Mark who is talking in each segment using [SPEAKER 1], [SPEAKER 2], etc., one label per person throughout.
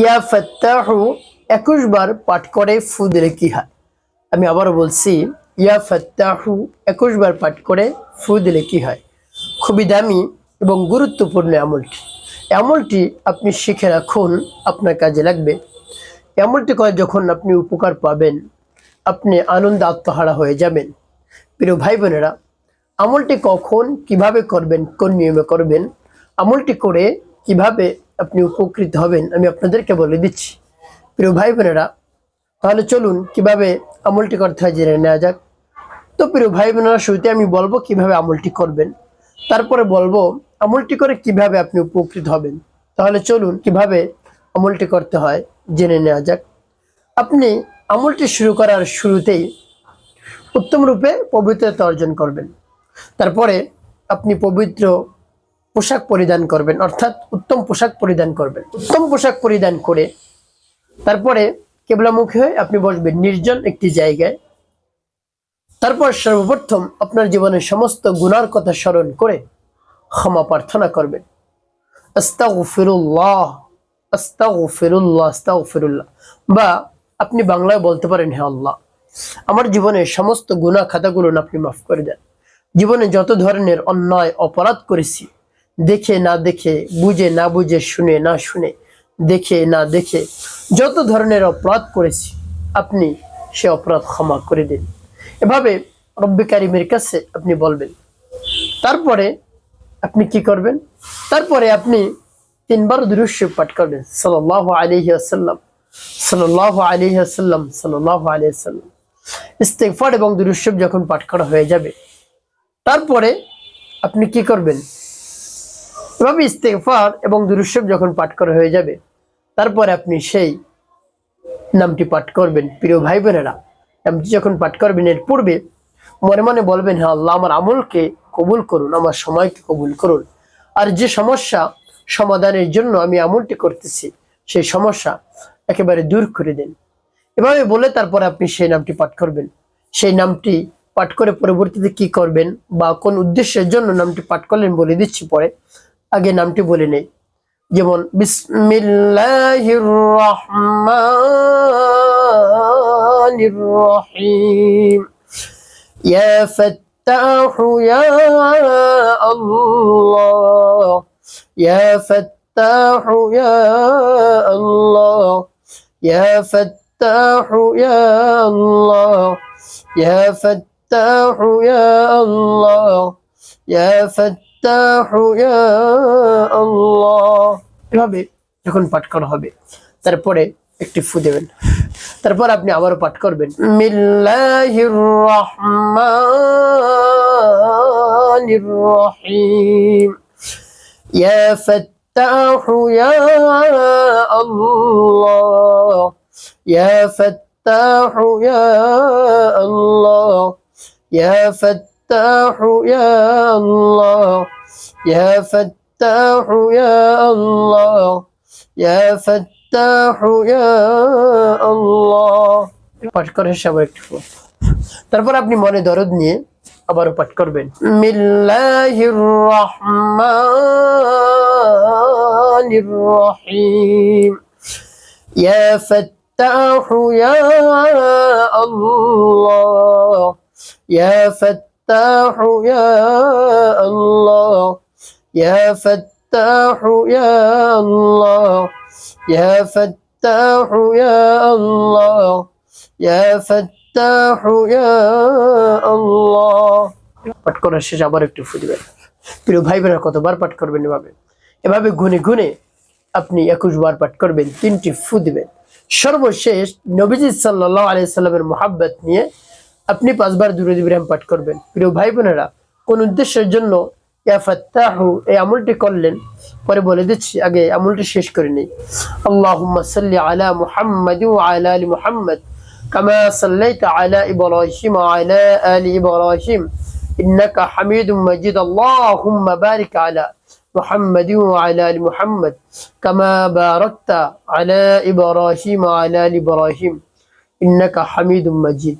[SPEAKER 1] ইয়া ফাত্তাহু একুশ বার পাঠ করে ফু দিলে কি হয়? আমি আবারও বলছি ইয়া ফাত্তাহু একুশ বার পাঠ করে ফু দিলে কি হয়? খুবই দামি এবং গুরুত্বপূর্ণ আমলটি। আমলটি আপনি শিখে রাখুন, আপনার কাজে লাগবে। এই আমলটি করে যখন আপনি উপকার পাবেন, আপনি আনন্দ আত্মহারা হয়ে যাবেন। প্রিয় ভাই বোনেরা আমলটি কখন, কীভাবে করবেন, কোন নিয়মে করবেন, আমলটি করে কীভাবে আপনি উপকৃত হবেন, আমি আপনাদেরকে বলে দিচ্ছি। প্রিয় ভাই বোনেরা, তাহলে চলুন কীভাবে আমলটি করতে হয় জেনে নেওয়া যাক। তো প্রিয় ভাই বোনেরা, শুরুতে আমি বলব কীভাবে আমলটি করবেন। তারপরে বলব আমলটি করে কীভাবে আপনি উপকৃত হবেন। তাহলে চলুন কীভাবে আমলটি করতে হয় জেনে নেওয়া যাক। আপনি আমলটি শুরু করার শুরুতেই উত্তম রূপে পবিত্রতা অর্জন করবেন। তারপরে আপনি পবিত্র পোশাক পরিধান করবেন, অর্থাৎ উত্তম পোশাক পরিধান করবেন। উত্তম পোশাক পরিধান করে তারপরে কেবলামুখী হয়ে আপনি বসবেন নির্জন একটি জায়গায়। তারপর সর্বপ্রথম আপনার জীবনের সমস্ত গুনার কথা স্মরণ করে ক্ষমা প্রার্থনা করবেন। আস্তাগফিরুল্লাহ আস্তাগফিরুল্লাহ আস্তাগফিরুল্লাহ। বা আপনি বাংলায় বলতে পারেন, হে আল্লাহ, আমার জীবনের সমস্ত গুনাহ খাতাগুলো আপনি মাফ করে দেন। জীবনে যত ধরনের অন্যায়, অপরাধ করেছি দেখে না দেখে, বুঝে না বুঝে, শুনে না শুনে, দেখে না দেখে, যত ধরনের অপরাধ করেছি, আপনি সে অপরাধ ক্ষমা করে দিন। এভাবে রব্বি কারিমের কাছে আপনি বলবেন। তারপরে আপনি কি করবেন? তারপরে আপনি তিনবার দুরুশ্য পাঠ করবেন। সাল্লাহ আলহি আসাল্লাম সাল্লাহ আলহি আসাল্লাম সাল্লাহ আলহি আসাল্লাম ইস্তেকফার এবং দুরুশ্বব যখন পাঠ করা হয়ে যাবে, তারপরে আপনি কি করবেন? এভাবে ইস্তেকফার এবং দুরুশ্বব যখন পাঠ করা হয়ে যাবে, তারপরে আপনি সেই নামটি পাঠ করবেন। প্রিয় ভাই বোনেরা, নামটি যখন পাঠ করবেন, এর পূর্বে মনে মনে বলবেন হ্যাঁ আল্লাহ আমার আমলকে কবুল করুন, আমার সময়কে কবুল করুন। আর যে সমস্যা সমাধানের জন্য আমি আমলটি করতেছি, সেই সমস্যা একেবারে দূর করে দেন। এভাবে বলে তারপরে আপনি সেই নামটি পাঠ করবেন। সেই নামটি পাঠ করে পরবর্তীতে কি করবেন বা কোন উদ্দেশ্যের জন্য নামটি পাঠ করলেন বলে দিচ্ছি পরে। আগে নামটি বলে নেই। যেমন বিসমিল্লাহির রহমানির রহিম ইয়া ফাত্তাহু ইয়া আল্লাহ। ইয়া ফাত্তাহু ইয়া আল্লাহ। ইয়া ফাত্তাহু ইয়া আল্লাহ। ইয়া ফাত্তাহু ইয়া আল্লাহ। ইয়া ফাত্তাহু এভাবে যখন পাঠ করা হবে, তারপরে একটি ফু দেবেন। তারপর আপনি আবারও পাঠ করবেন। মিল্লাহির রহমানির রহিম ইয়া ফাত্তাহু ইয়া আল্লাহ। ইয়া ফাত্তাহু ইয়া আল্লাহ। ফাত্তাহু ইয়া আল্লাহ ইয়া ফাত্তাহু ইয়া আল্লাহ ইয়া ফাত্তাহু ইয়া আল্লাহ পাঠ করে সবাই একটু। তারপর আপনি মনে দরদ নিয়ে আবারও পাঠ করবেন। মিল্লাহির রহমানির রহিম। ইয়া ফাত্তাহু ইয়া আল্লাহ। ইয়া ফাত্তাহু ইয়া আল্লাহ ইয়া ফাত্তাহু ইয়া আল্লাহ ইয়া ফাত্তাহু ইয়া আল্লাহ ইয়া ফাত্তাহু ইয়া আল্লাহ পাঠ করার শেষ আবার একটু ফু দিবেন। প্রিয় ভাই বোনেরা কতবার পাঠ করবেন এভাবে? এভাবে গুনে গুনে আপনি একুশ বার পাঠ করবেন, তিনটি ফু দিবেন। সর্বশেষ নবীজি সাল্লাহ আলিয়া সাল্লামের মোহাব্বত নিয়ে আপনি পাঁচবার দূরে ইব্রাহিম পাঠ করবেন প্রিয় ভাই বোনেরা কোন উদ্দেশ্যের জন্য ইয়া ফাত্তাহু এই আমলটি করলেন পরে বলে দিচ্ছি আগে আমলটি শেষ করে নেই আল্লাহুম্মা সাল্লি আলা মুহাম্মাদ ওয়া আলা আলি মুহাম্মাদ কামা সাল্লাইতা আলা ইব্রাহিম ওয়া আলা আলি ইব্রাহিম إنك حميد مجيد اللهم بارك على محمد وعلى آل محمد كما باركت على إبراهيم وعلى آل إبراهيم إنك حميد مجيد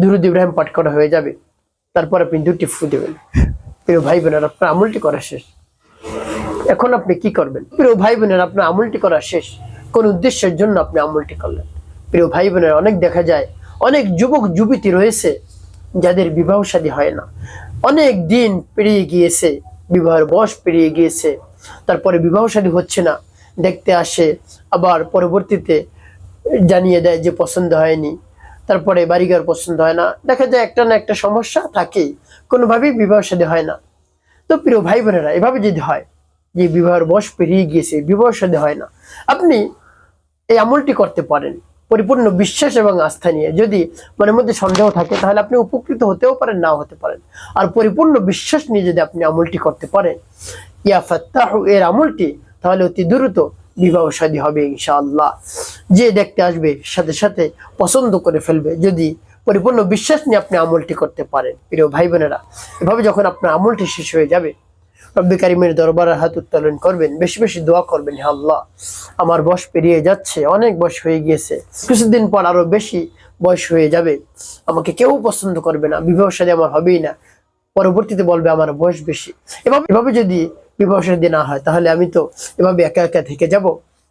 [SPEAKER 1] দুরুদ ইব্রাহিম পাঠ করা হয়ে যাবে। তারপর আপনি দুটি ফু দেবেন। প্রিয় ভাই বোনের আপনার আমলটি করা শেষ। এখন আপনি কি করবেন? প্রিয় ভাই বোনের আপনার আমলটি করা শেষ। কোন উদ্দেশ্যের জন্য আপনি আমলটি করলেন? প্রিয় ভাই বোনের অনেক দেখা যায়, অনেক যুবক যুবতী রয়েছে যাদের বিবাহ শাদী হয় না। অনেক দিন পেরিয়ে গিয়েছে, বিবাহের বয়স পেরিয়ে গিয়েছে, তারপরে বিবাহ শাদী হচ্ছে না। দেখতে আসে, আবার পরবর্তীতে জানিয়ে দেয় যে পছন্দ হয়নি। তারপরে বাড়িঘর পছন্দ হয় না। দেখা যায় একটা না একটা সমস্যা থাকেই। কোনোভাবেই বিবাহ শাদী হয় না। তো প্রিয় ভাই বোনেরা এভাবে যদি হয়, যে বিবাহের বয়স পেরিয়ে গিয়েছে, বিবাহ সাথে হয় না, আপনি এই আমলটি করতে পারেন। পরিপূর্ণ বিশ্বাস এবং আস্থা নিয়ে। যদি মনের মধ্যে সন্দেহ থাকে, তাহলে আপনি উপকৃত হতেও পারেন, নাও হতে পারেন। আর পরিপূর্ণ বিশ্বাস নিয়ে যদি আপনি আমলটি করতে পারেন ইয়া ফাত্তাহু এর আমলটি তাহলে অতি দ্রুত বিবাহ শাদী হবে, ইনশাআল্লাহ। যে দেখতে আসবে, সাথে সাথে পছন্দ করে ফেলবে, যদি পরিপূর্ণ বিশ্বাস নিয়ে আপনি আমলটি করতে পারেন। প্রিয় ভাই বোনেরা এভাবে যখন আপনার আমলটি শেষ হয়ে যাবে, রব্বি কারিমের দরবারে হাত উত্তোলন করবেন, বেশি বেশি দোয়া করবেন হ্যাঁ আল্লাহ। আমার বয়স পেরিয়ে যাচ্ছে, অনেক বয়স হয়ে গিয়েছে, কিছুদিন পর আরও বেশি বয়স হয়ে যাবে। আমাকে কেউ পছন্দ করবে না বিবাহ সাথে আমার হবেই না, পরবর্তীতে বলবে আমার বয়স বেশি। এভাবে এভাবে যদি বিবাহ সাথে না হয় তাহলে আমি তো এভাবে একা একা থেকে যাব।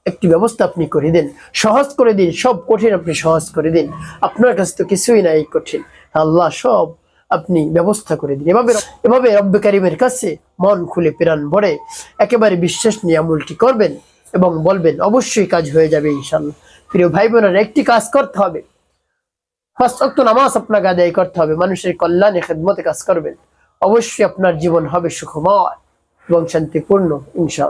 [SPEAKER 1] একটি ব্যবস্থা আপনি করে দিন। সহজ করে দিন। সব কঠিন আপনি সহজ করে দিন। আপনার কাছে তো কিছুই নাই কঠিন। আল্লাহ সব আপনি ব্যবস্থা করে দিন। এভাবে এভাবে রব্বে কাছে মন খুলে প্রাণ ভরে একেবারে বিশ্বাস নিয়ে আমলটি করবেন এবং বলবেন, অবশ্যই কাজ হয়ে যাবে ইনশাল্লাহ প্রিয় ভাই বোনেরা একটি কাজ করতে হবে। ফার্স্ট নামাজ আপনাকে আদায় করতে হবে। মানুষের কল্যাণে খেদমতে কাজ করবেন। অবশ্যই আপনার জীবন হবে সুখময়। এবং শান্তিপূর্ণ ইনশাআল্লাহ